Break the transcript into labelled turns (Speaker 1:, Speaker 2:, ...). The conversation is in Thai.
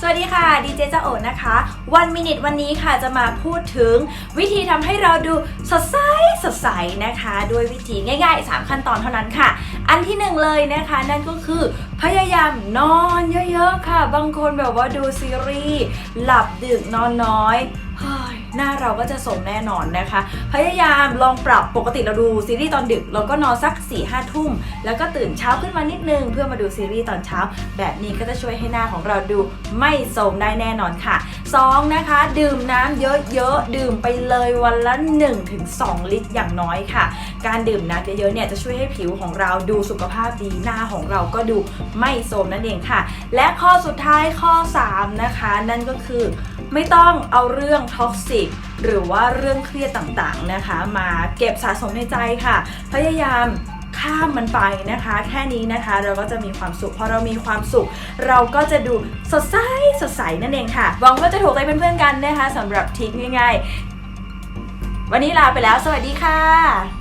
Speaker 1: สวัสดีค่ะดีเจจ้าโอนะคะวันมินิทวันนี้ค่ะจะมาพูดถึงวิธีทำให้เราดูสดใสสดใสนะคะด้วยวิธีง่าย ๆ 3 ขั้นตอนเท่านั้นค่ะ อันที่หนึ่งเลยนะคะ นั่นก็คือพยายามนอนเยอะๆค่ะ บางคนแบบว่าดูซีรีส์หลับดึกนอนน้อยเฮ้ย หน้าเราก็จะสมแน่นอนนะคะ พยายามลองปรับปกติเราดูซีรีส์ตอนดึก เราก็นอนสัก4ี่ห้าทุ่ม แล้วก็ตื่นเช้าขึ้นมานิดนึง เพื่อมาดูซีรีส์ตอนเช้า แบบนี้ก็จะช่วยให้หน้าของเราดูไม่โทรมได้แน่นอนค่ะ 2. นะคะ ดื่มน้ำเยอะๆ ดื่มไปเลยวันละ 1-2 ลิตรอย่างน้อยค่ะ การดื่มน้ำเยอะๆเนี่ยจะช่วยให้ผิวของเราดูสุขภาพดีหน้าของเราก็ดูไม่โทรมนั่นเองค่ะ และข้อสุดท้ายข้อ 3 นะคะ นั่นก็คือ ไม่ต้องเอาเรื่องท็อกซิกหรือว่าเรื่องเครียดต่างๆนะคะ มาเก็บสะสมในใจค่ะ พยายามข้ามมันไปนะคะ แค่นี้นะคะเราก็จะมีความสุขพอเรามีความสุข เราก็จะดูสดใสสดใสนั่นเองค่ะหวังว่าจะถูกใจเพื่อนๆกันนะคะสำหรับทริคง่ายๆวันนี้ลาไปแล้ว สวัสดีค่ะ